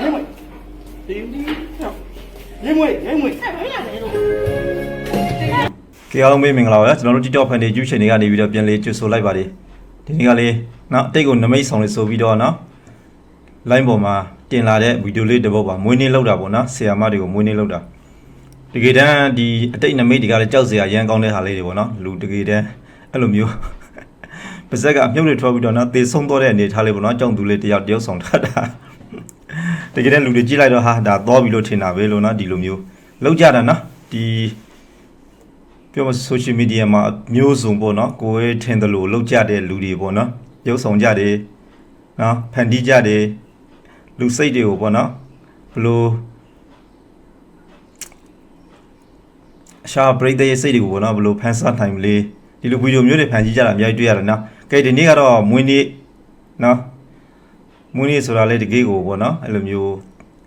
ရဲမွေတင်းဒီရဲမွေရဲမွေအဲ့ဘာရလဲလို့ကဲအားလုံးပဲမင်္ဂလာပါဗျာကျွန်တော်တို့ TikTok fan page YouTube channel ကနေပြီးတော့ပြန်လေးကြိုဆိုလိုက်ပါတယ်ဒီနေ့ကလေးနော်အတိတ်ကိုနမိတ်ဆောင်လေးဆိုပြီးတော့နော် line ပေါ်မှာတင်လာတဲ့ဗီဒီယိုလေးတစ်ပုဒ်ပါမွေးနေ့လောက်တာပေါ့နော်ဆီယာမတွေကိုမွေးနေ့လောက်တာတကယ်တမ်းဒီအတိတ်နမိတ်တွေကလည်းကြောက်စရာရမ်းကောင်းတဲ့ဟာလေးတွေပေါ့နော်လူတကယ်တမ်းအဲ့လိုမျိုးပါဇက်ကအမြုပ်တွေထွက်ပြီးတော့နော်သေဆုံးတော့တဲ့အနေထားလေးပေါ့နော်ကြောင်သူလေးတယောက်တယောက်ဆောင်ထားတာ တကယ်တမ်းလူတွေကြည့်လိုက်တော့ဟာဒါသွားပြီလို့ထင်တာပဲလို့နော်ဒီလိုမျိုးလောက်ကြတာနော်ဒီပြောမ social media မှာအမျိုးစုံပေါ့နော်ကိုယ်ထင်တယ်လို့လောက်ကြတဲ့လူတွေပေါ့နော်ရုပ်ဆောင်ကြတယ်နော်ဖန်တီးကြတယ်လူစိတ်တွေကိုပေါ့နော်ဘလို့အရှာပရိသတ်ရဲ့စိတ်တွေကိုပေါ့နော်ဘလို့ဖန်ဆနိုင်မလဲဒီလိုဗီဒီယိုမျိုးတွေဖန်ကြည့်ကြတာအများကြီးတွေ့ရတယ်နော်ကဲဒီနေ့ကတော့မွေးနေ့နော် မွေးနေ့ဆိုတာလေတကယ်ကိုပေါ့နော်အဲ့လိုမျိုး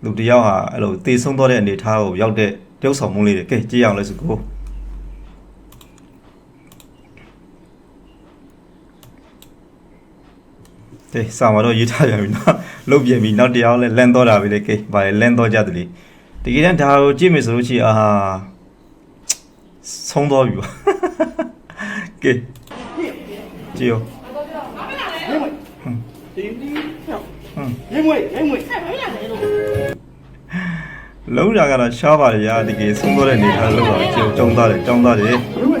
လူတစ်ယောက်ဟာအဲ့လိုတေဆုံးတော့တဲ့အနေအထားကိုရောက်တဲ့ရုပ်ဆောင်မှုလေးတွေကဲကြည့်ရအောင်လဲစကိုကဲစာမတော့ရေးထားပြန်ပြီနော်လုတ်ပြန်ပြီနောက်တရားလဲလန်တော့တာပဲလေကဲဗါလေလန်တော့ကြတယ်လေတကယ်တမ်းဒါကိုကြည့်မယ်ဆိုလို့ရှိရင်အာဟာဆုံးတော့ပြီပါကဲကြည့်ရောရဲမွေတင်းဒီ ဟွန်းရဲမွေရဲမွေအဲ့ဘာရလဲလို့လုံးတာကတော့ရှားပါလေရာတကယ်ဆုံးတော့တဲ့အနေထားလောက်တော့ကြုံကြုံသားတယ်ကြောင်းသားတယ်ရဲမွေ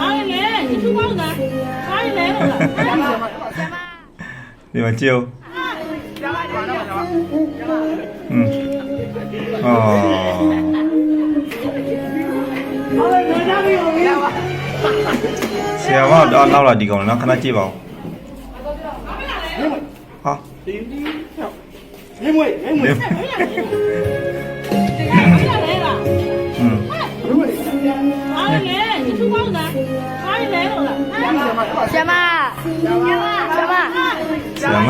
အားရလဲဒီသူ့ပေါင်းတာအားရလဲလို့လားဒီမှာကြည့်ရောဟွန်းအော်ဆရာကတော့နောက်လာဒီကောင်နော်ခဏကြည့်ပါဦးရဲ မွေ ဟာ တင်းဒီရဲမွေရဲမွေ အဲ့ဘာရလဲလို့အားရလဲလား ဟွန်း ရဲမွေ အားရလဲဒီသူ့ပေါင်းတာအားရလဲလို့လား 什么？什么？什么？ ဆရာမ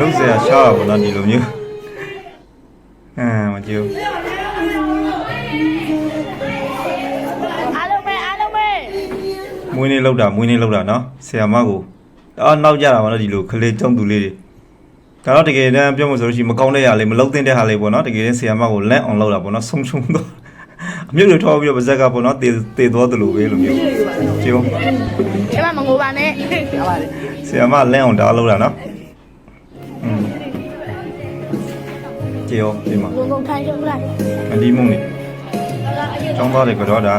လုံးစရာရှားတာပေါ့နော်ဒီလိုမျိုးအမ်မကြည့်ဘူး ွေးနေ့လောက်တာမွေးနေ့လောက်တာနော်ဆရာမကိုတော့နောက်ကြတာပါနော်ဒီလိုခလေးကြုံသူလေးတွေဒါတော့တကယ်တမ်းပြောမှဆိုလို့ရှိရင်မကောင်းတဲ့ဟာလေးမလုံတဲ့တဲ့ဟာလေးပေါ့နော်တကယ်တမ်းဆရာမကိုလန့်အောင်လောက်တာပေါ့နော်ဆုံးရှုံးတော့အမျိုးတွေထောက်ပြီးတော့ပါဇက်ကပေါ့နော်တေတေသွားတယ်လို့ပဲလို့မျိုးကျေးဇူးဆရာမငိုပါနဲ့ဆရာမလန့်အောင်ဒါလောက်တာနော်ကျေးဇူးဒီမှာဘုံဘုံထိုင်ကြလိုက်အဒီမုံနေကျောင်းသားတွေကတော့ဒါ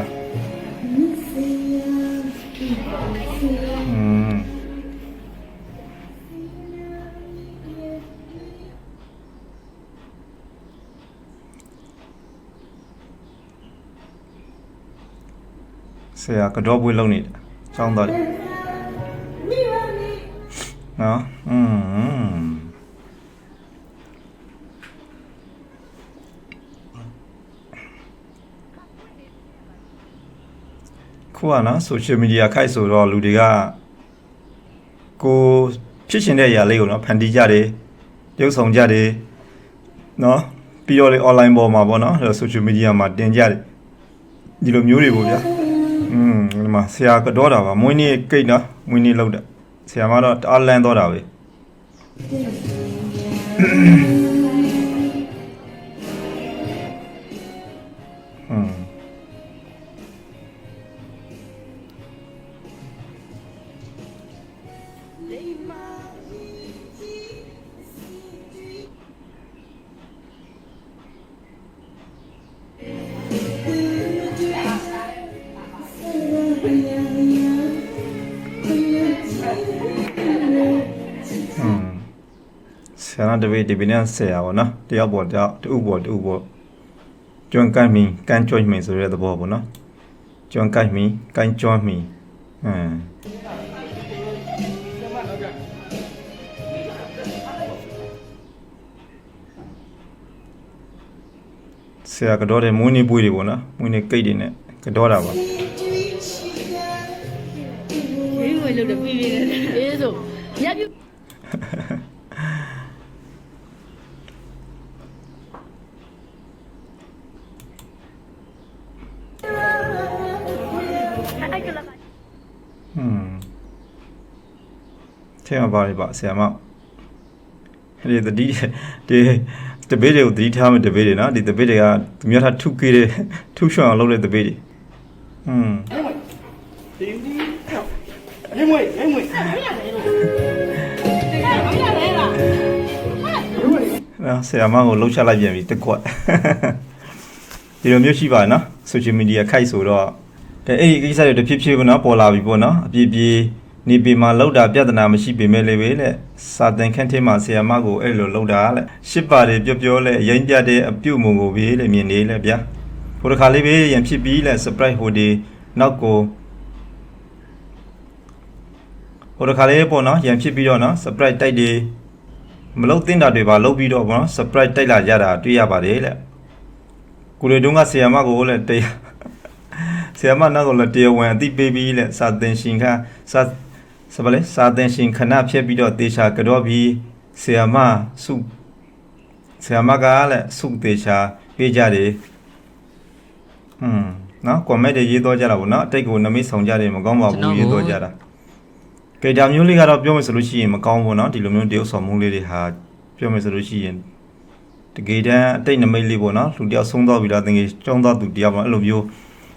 ဆရာကတော့ပွေးလုံးနေတာကျောင်းသားတွေနော်อืมခုကနော် social media ခိုက်ဆိုတော့လူတွေကကိုဖြစ်ရှင်တဲ့အရာလေးကိုနော်ဖန်တီးကြတယ်ရုပ်ဆောင်ကြတယ်နော်ပြီးတော့လေ online ပေါ်မှာပေါ့နော်အဲ့တော့ social media မှာတင်ကြတယ်ဒီလိုမျိုးတွေပေါ့ဗျာ อืมဒီမှာဆရာကတော့တာပါမွေးနေ့ကိတ်နော်မွေးနေ့လောက်တာဆရာမတော့တအားလန်းတော့တာပဲ ဆရာတပည့်ဒီပင်နဲ့ဆရာပေါ့နော်တယောက်ပေါ်တယောက်တူပေါ်တူပေါ်ကျွမ်းကိုင်းမီကန်ကျွမ်းမီဆိုတဲ့သဘောပေါ့နော်ကျွမ်းကိုင်းမီကန်ကျွမ်းမီအမ်ဆရာကတော့တဲ့မွေးနေ့ပွေးတွေပေါ့နော်မွေးနေ့ကိတ်တွေနဲ့ကတော့တာပါ ထဲမှာပါတယ်ပါဆရာမဒီတတိဒီတပည့်တွေကိုတတိထားမယ်တပည့်တွေနော်ဒီတပည့်တွေကသူများထားထုခေးတဲ့ထုရွှံအောင်လုပ်တဲ့တပည့်တွေอืมဒီဒီရေမွေရေမွေဘာရလဲလို့ဘာရလဲလားနော်ဆရာမကိုလှုပ်ချလိုက်ပြန်ပြီတစ်ခွက်ဒီလိုမျိုးရှိပါနော် social media ခိုက်ဆိုတော့ အဲအဲ့ဒီကိစ္စတွေတဖြည်းဖြည်းပေါ့နော်ပေါ်လာပြီပေါ့နော်အပြည့်ပြည့်နေပေမှာလောက်တာပြဿနာမရှိပေမဲ့လည်းပဲလက်စာသင်ခန်းထဲမှာဆရာမကိုအဲ့လိုလောက်တာလက်ရှစ်ပါတယ်ပြောပြောလဲအရင်ပြတဲ့အပြုတ်မုံကိုပဲလေမြင်နေလဲဗျာဟိုတစ်ခါလေးပဲရန်ဖြစ်ပြီးလဲ surprise ဟိုဒီနောက်ကိုဟိုတစ်ခါလေးပေါ့နော်ရန်ဖြစ်ပြီးတော့နော် surprise တိုက်တယ်မလုတ်တင်တာတွေပါလုတ်ပြီးတော့ဗောနော် surprise တိုက်လာကြတာတွေ့ရပါတယ်လက်ကိုလေတုံးကဆီယမကိုလည်းတရား ဆီယမနောက်ကိုလည်းတရားဝင်အသိပေးပြီးလက်စာသင်ရှင်ခစာစပါလေစာသင်ရှင်ခဏဖြတ်ပြီးတော့တေချာကြော့ပြီးဆီယမစုဆီယမကလည်းစုတေချာပေးကြတယ်ဟွန်းနော် comment တွေရေးတော့ကြတာဗောနော်အတိတ်ကိုနမိတ်ဆောင်ကြတယ်မကောင်းပါဘူးရေးတော့ကြတာ ကဲဒါမျိုးလေးကတော့ပြောမယ်ဆိုလို့ရှိရင်မကောင်းဘူးเนาะဒီလိုမျိုးတရုပ်ဆောင်မှုလေးတွေဟာပြောမယ်ဆိုလို့ရှိရင်တကယ်တမ်းအတိတ်နမိတ်လေးပေါ့နော်လူတယောက်ဆုံးသွားပြီလားသင်ကြီးကျောင်းသားသူတယောက်ပေါ့အဲ့လိုမျိုး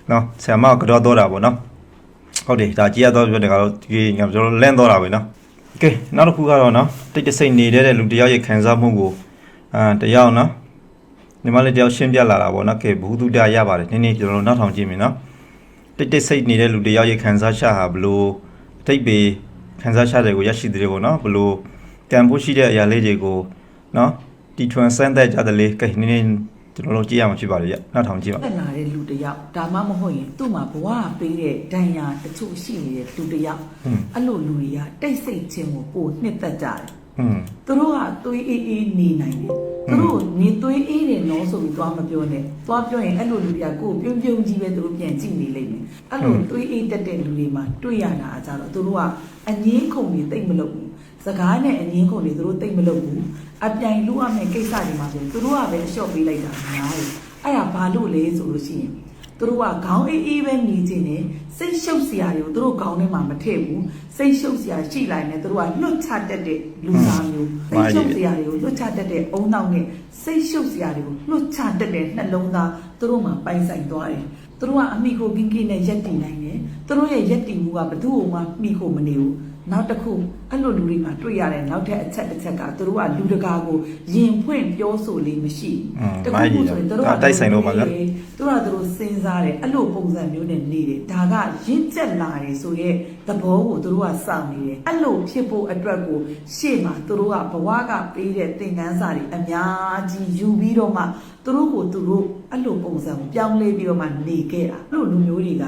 เนาะဆရာမကတော့တော့တာပေါ့နော်ဟုတ်တယ်ဒါကြည်ရတော့ပြောတယ်ကတော့ဒီငါတို့လန့်တော့တာပဲเนาะကဲနောက်တစ်ခုကတော့เนาะတိတ်တဆိတ်နေတဲ့လူတယောက်ရဲ့ခံစားမှုကိုအာတယောက်เนาะညီမလေးတယောက်ရှင်းပြလာတာပေါ့နော်ကဲဘုသူတရပါတယ်နည်းနည်းကျွန်တော်တို့နောက်ထောင်ကြည့်မယ်เนาะတိတ်တဆိတ်နေတဲ့လူတယောက်ရဲ့ခံစားချက်ဟာဘလို့အတိတ်ပဲခံစားချက်တွေကိုရရှိသေးတယ်ပေါ့နော်ဘလို့ကံဖို့ရှိတဲ့အရာလေးတွေကိုနော်တီထွန်စမ်းသက်ကြတယ်လေကဲနည်းနည်း ကျွန်တော်တို့ကြည့်ရမှာဖြစ်ပါလေရနောက်ထောင်ကြည့်ပါတက်လာတဲ့လူတစ်ယောက်ဒါမှမဟုတ်ရင်သူ့မှာဘဝပေးတဲ့ဒဏ်ရာတချို့ရှိနေတဲ့လူတစ်ယောက်ဟွန်းအဲ့လိုလူတွေကတိတ်ဆိတ်ခြင်းကိုပိုနှစ်သက်ကြတယ်อืมသူတို့ကသွေးအေးအေးနေနိုင်တယ်သူတို့နေသွေးအေးတယ်နော်ဆိုပြီးသွားမပြောနဲ့သွားပြောရင်အဲ့လိုလူတွေကကိုယ်ပြုံးပြုံးကြီးပဲသူတို့ပြန်ကြည့်နေလိမ့်မယ်အဲ့လိုသွေးအေးတက်တဲ့လူတွေမှာတွေ့ရတာအကြတော့သူတို့ကအငင်းခုန်တွေတိတ်မလုပ်ဘူးစကားနဲ့အငင်းခုန်တွေသူတို့တိတ်မလုပ်ဘူး အပြိုင်လူရမယ့်ကိစ္စတွေမှာဆိုရင်သူတို့ကပဲအလျှော့ပေးလိုက်တာများတယ်အဲ့ဒါဘာလို့လဲဆိုလို့ရှိရင်သူတို့ကခေါင်းအေးအေးပဲနေခြင်းနဲ့စိတ်ရှုပ်စရာတွေကိုသူတို့ခေါင်းထဲမှာမထည့်ဘူးစိတ်ရှုပ်စရာရှိလိုက်နေသူတို့ကလွတ်ချတတ်တဲ့လူသားမျိုးစိတ်ရှုပ်စရာတွေကိုလွတ်ချတတ်တဲ့အုံနောက်နဲ့စိတ်ရှုပ်စရာတွေကိုလွတ်ချတတ်တဲ့နှလုံးသားသူတို့မှာပိုင်ဆိုင်သွားတယ်သူတို့ကအမိကိုကင်းကင်းနဲ့ရက်တည်နိုင်တယ်သူတို့ရဲ့ရက်တည်မှုကဘယ်သူ့မှမိကိုမနေဘူး နောက်တစ်ခုအဲ့လိုလူတွေမှာတွေ့ရတဲ့နောက်ထပ်အချက်တစ်ချက်ကသူတို့ကလူတကာကိုယင်ဖွင့်ပြောဆိုလေးမရှိဘူးတစ်ခုခုဆိုရင်သူတို့ကတိုက်ဆိုင်တော့ပါလားသူတို့ကသူတို့စဉ်းစားတယ်အဲ့လိုပုံစံမျိုးနဲ့နေတယ်ဒါကရင့်ကျက်လာတယ်ဆိုရဲသဘောကိုသူတို့ကစောင့်နေတယ်အဲ့လိုဖြစ်ဖို့အတွက်ကိုရှေ့မှာသူတို့ကဘဝကပေးတဲ့သင်ခန်းစာတွေအများကြီးယူပြီးတော့မှသူတို့ကိုသူတို့အဲ့လိုပုံစံကိုပြောင်းလဲပြီးတော့မှနေခဲ့တာအဲ့လိုလူမျိုးတွေက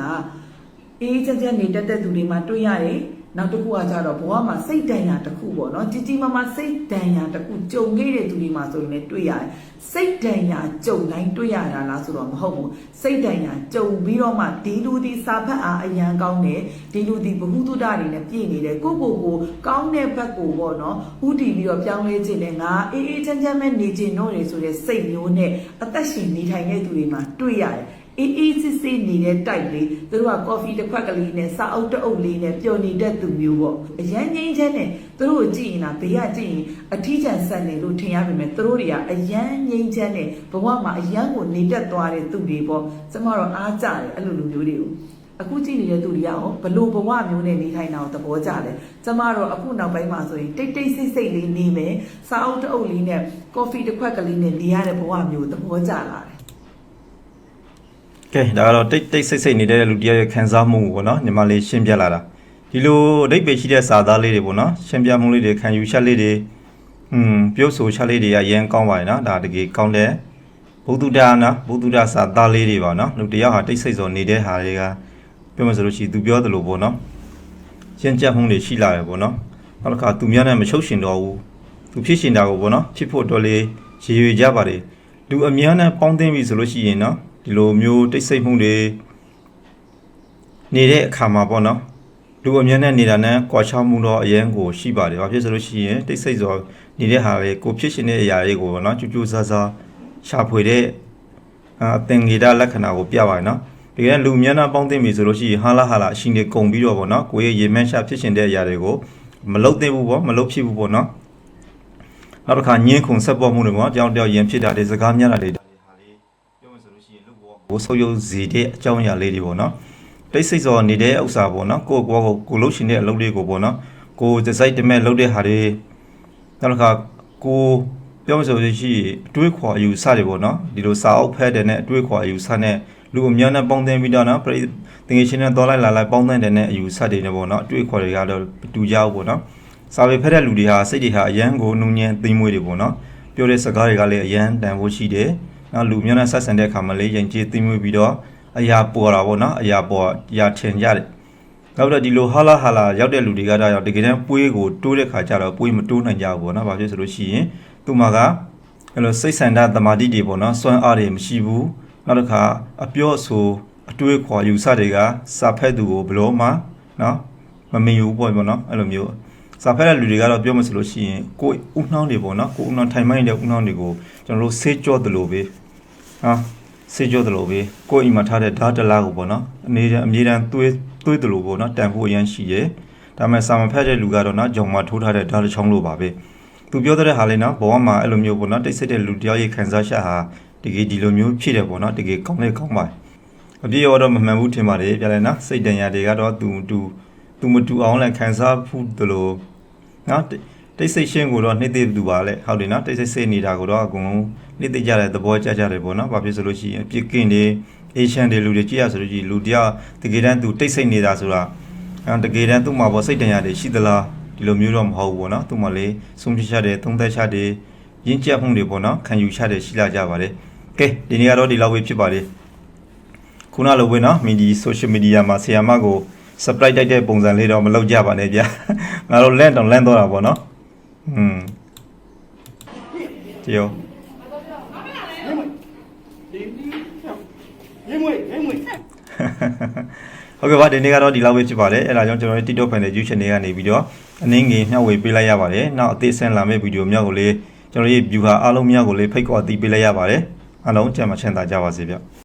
အေးချက်ချက်နေတတ်တဲ့သူတွေမှာတွေ့ရတယ် နောက်တစ်ခုကကြတော့ဘဝမှာစိတ်တန်ရာတစ်ခုပေါ့နော်ကြီးကြီးမားမားစိတ်တန်ရာတစ်ခုကြုံခဲ့တဲ့သူတွေမှာဆိုရင်လည်းတွေ့ရတယ်စိတ်တန်ရာကြုံတိုင်းတွေ့ရတာလားဆိုတော့မဟုတ်ဘူးစိတ်တန်ရာကြုံပြီးတော့မှဒီလူဒီစာဖတ်အားအရန်ကောင်းတယ်ဒီလူဒီဘဟုတုဒ္ဒတွေနဲ့ပြည့်နေတယ်ကိုကိုကိုကောင်းတဲ့ဘက်ကိုပေါ့နော်ဥတည်ပြီးတော့ပြောင်းလဲခြင်းနဲ့ငါအေးအေးချမ်းချမ်းပဲနေခြင်းတော့တယ်ဆိုတဲ့စိတ်မျိုးနဲ့အသက်ရှင်နေထိုင်တဲ့သူတွေမှာတွေ့ရတယ် အေးအေးစစ်စစ်နေတဲ့တိုက်လေးသူတို့ကကော်ဖီတစ်ခွက်ကလေးနဲ့စာအုပ်တစ်အုပ်လေးနဲ့ပျော်နေတဲ့သူမျိုးပေါ့အရန်ငိမ့်ချမ်းနဲ့သူတို့ကိုကြည့်ရင်လားဘေးကကြည့်ရင်အထီးကျန်ဆက်နေလို့ထင်ရပါမယ်သူတို့တွေကအရန်ငိမ့်ချမ်းနဲ့ဘဝမှာအရန်ကိုနေတက်သွားတဲ့သူတွေပေါ့ကျမတော့အားကြတယ်အဲ့လိုလူမျိုးတွေကိုအခုကြည့်နေတဲ့သူတွေကရောဘလို့ဘဝမျိုးနဲ့နေထိုင်တာကိုသဘောကျတယ်ကျမတော့အခုနောက်ပိုင်းမှာဆိုရင်တိတ်တိတ်ဆိတ်ဆိတ်လေးနေမယ်စာအုပ်တစ်အုပ်လေးနဲ့ကော်ဖီတစ်ခွက်ကလေးနဲ့နေရတဲ့ဘဝမျိုးသဘောကျလာတယ် ကဲဒါကတော့တိတ်တိတ်ဆိတ်ဆိတ်နေတဲ့လူတယောက်ရဲ့ခံစားမှုပေါ့နော်ညီမလေးရှင်းပြလာတာဒီလိုအတိတ်ပဲရှိတဲ့စာသားလေးတွေပေါ့နော်ရှင်းပြမှုလေးတွေခံယူချက်လေးတွေอืมပြုတ်ဆိုချက်လေးတွေကရန်ကောင်းပါတယ်နော်ဒါတကယ်ကောင်းတယ်ဘုဒ္ဓတာနော်ဘုဒ္ဓတာစာသားလေးတွေပါနော်လူတယောက်ဟာတိတ်ဆိတ်စောနေတဲ့ဟာတွေကပြောမှဆိုလို့ရှိရင်သူပြောသလိုပေါ့နော်ရှင်းကြမှုတွေရှိလာတယ်ပေါ့နော်နောက်တစ်ခါသူများနဲ့မချုပ်ရှင်တော့ဘူးသူဖြစ်ရှင်တာကိုပေါ့နော်ဖြစ်ဖို့တော်လေးရည်ရွယ်ကြပါတယ်လူအများနဲ့ပေါင်းသင်းပြီဆိုလို့ရှိရင်နော် ဒီလိုမျိုးတိတ်ဆိတ်မှုတွေနေတဲ့အခါမှာပေါ့နော်လူအများနဲ့နေတာနဲ့ကွာခြားမှုတော့အရင်ကိုရှိပါတယ်။ဘာဖြစ်ဆိုလို့ရှိရင်တိတ်ဆိတ်စွာနေတဲ့ဟာလေကိုဖြစ်ရှင်တဲ့အရာတွေကိုပေါ့နော်ကြူးကြူးဆာဆာရှာဖွေတဲ့အသင်္ကေတလက္ခဏာကိုပြပါတယ်နော်။ဒီကနေ့လူအများနဲ့ပေါင်းသင်းပြီဆိုလို့ရှိရင်ဟာလာဟာလာအရှင်တွေကုံပြီးတော့ပေါ့နော်ကိုယ့်ရဲ့ရေမှန်းရှာဖြစ်ရှင်တဲ့အရာတွေကိုမလုတ်သေးဘူးပေါ့မလုတ်ဖြစ်ဘူးပေါ့နော်နောက်တစ်ခါညင်းခုန်ဆက်ပေါ်မှုတွေပေါ့ကြောင်တယောက်ရင်ဖြစ်တာတွေစကားများတာတွေဒါတွေဟာလေးပြောမှဆိုလို့ရှိရင်လူဘော ကိုဆုပ်ယုပ်စေတဲ့အကြောင်းအရာလေးတွေပေါ့နော်တိတ်ဆိတ်စောနေတဲ့ဥစ္စာပေါ့နော်ကိုယ့်ကိုယ်ကိုကိုလှုပ်ရှင်တဲ့အလုပ်လေးကိုပေါ့နော်ကိုဒီဇိုက်တမဲ့လုပ်တဲ့ဟာတွေနောက်တစ်ခါကိုပြောမှဆိုလို့ရှိရင်အတွေးခေါ်အယူဆတွေပေါ့နော်ဒီလိုစာအုပ်ဖက်တဲ့နဲ့အတွေးခေါ်အယူဆနဲ့လူအများနဲ့ပေါင်းသင်းပြီးတော့နော်ပရိတငယ်ချင်းနဲ့တော်လိုက်လာလိုက်ပေါင်းသင်းတဲ့အယူဆတွေနဲ့ပေါ့နော်အတွေးခေါ်တွေကတော့တူကြဘူးပေါ့နော်စာပေဖက်တဲ့လူတွေဟာစိတ်တွေဟာအယံကိုနှုံညံသိမ့်မွေးတွေပေါ့နော်ပြောတဲ့စကားတွေကလည်းအယံတန်ဖို့ရှိတယ် နောက်လူမျိုးနဲ့ဆက်ဆံတဲ့အခါမှာလည်းယဉ်ကျေးသိမ့်မွေးပြီးတော့အရာပေါ်တာပေါ့နော်အရာပေါ်အရာထင်ကြတယ်နောက်တော့ဒီလိုဟာလာဟာလာရောက်တဲ့လူတွေကတော့တကယ်တမ်းပွေးကိုတိုးတဲ့ခါကျတော့ပွေးမတိုးနိုင်ကြဘူးပေါ့နော်ဘာဖြစ်ဆိုလို့ရှိရင်သူ့မှာကအဲ့လိုစိတ်ဆန္ဒသမာဓိတွေပေါ့နော်စွမ်းအားတွေမရှိဘူးနောက်တစ်ခါအပြောအဆိုအတွေးခေါ်ယူဆတွေကစာဖက်သူကိုဘလို့မှနော်မမြင်ဘူးပေါ့ပေါ့နော်အဲ့လိုမျိုးစာဖက်တဲ့လူတွေကတော့ပြောမှဆိုလို့ရှိရင်ကိုယ်ဥနှောင်းတွေပေါ့နော်ကိုယ်ဥနှောင်းထိုင်မိုင်းတဲ့ဥနှောင်းတွေကိုကျွန်တော်တို့ဆေးကြောတယ်လို့ပဲ ဟာဆေးကြောတယ်လို့ပဲကိုယ်အိမ်မှာထားတဲ့ဓာတ်တလားကိုပေါ့နော်အနေနဲ့အမြဲတမ်းသွေးသွေးတယ်လို့ပေါ့နော်တန်ဖို့အရန်ရှိရဲဒါပေမဲ့စာမဖက်တဲ့လူကတော့နော်ဂျုံမှာထိုးထားတဲ့ဓာတ်တစ်ချောင်းလို့ပါပဲသူပြောတဲ့ဟာလေးနော်ဘဝမှာအဲ့လိုမျိုးပေါ့နော်တိတ်ဆိတ်တဲ့လူတယောက်ရဲ့ခံစားချက်ဟာတကယ်ဒီလိုမျိုးဖြစ်တယ်ပေါ့နော်တကယ်ကောင်းလေကောင်းပါတယ်အပြည့်ရောတော့မမှန်ဘူးထင်ပါတယ်ပြလဲနော်စိတ်တန်ရာတွေကတော့သူတူသူမတူအောင်လည်းခံစားဖို့တလို့နော်တိတိတ်ဆိတ်ရှင်းကိုတော့နှိမ့်သိသူပါလေဟုတ်တယ်နော်တိတ်ဆိတ်စိတ်နေတာကိုတော့အကုန်လုံး နှိမ့်သိကြတဲ့သဘောကျကြတယ်ပေါ့နော်ဘာဖြစ်ဆိုလို့ရှိရင်အပြစ်ကင်းတွေအေရှန်တွေလူတွေကြည့်ရဆိုလို့ရှိရင်လူတယောက်တကယ်တမ်းသူတိတ်ဆိတ်နေတာဆိုတာအဲတကယ်တမ်းသူ့မှာပေါ့စိတ်တန်ရတယ်ရှိသလားဒီလိုမျိုးတော့မဟုတ်ဘူးပေါ့နော်သူ့မှာလေဆုံးဖြတ်ချက်တွေသုံးသက်ချက်တွေရင်းကျက်မှုတွေပေါ့နော်ခံယူချက်တွေရှိလာကြပါတယ်ကဲဒီနေ့ကတော့ဒီလောက်ပဲဖြစ်ပါတယ်ခုနလိုပဲနော်မီဒီ social media မှာဆီယာမကို surprise တိုက်တဲ့ပုံစံလေးတော့မလုပ်ကြပါနဲ့ဗျာငါတို့လန့်တောင်လန့်တော့တာပေါ့နော်อืมတီယော ရင်း မွေရင်းမွေဟုတ်ကဲ့ပါဒီနေ့ကတော့ဒီလောက်ပဲဖြစ်ပါတယ်အဲ့ဒါကြောင့်ကျွန်တော်တို့ TikTok Fan ရဲ့ YouTube Channel ကနေပြီးတော့အနည်းငယ်မျှဝေပေးလိုက်ရပါတယ်နောက်အသေးစင်လာမယ့်ဗီဒီယိုများကိုလည်းကျွန်တော်တို့ရဲ့ viewer အားလုံးများကိုလည်းဖိတ်ခေါ်အသိပေးလိုက်ရပါတယ်အားလုံးကြံ့မချမ်းသာကြပါစေဗျ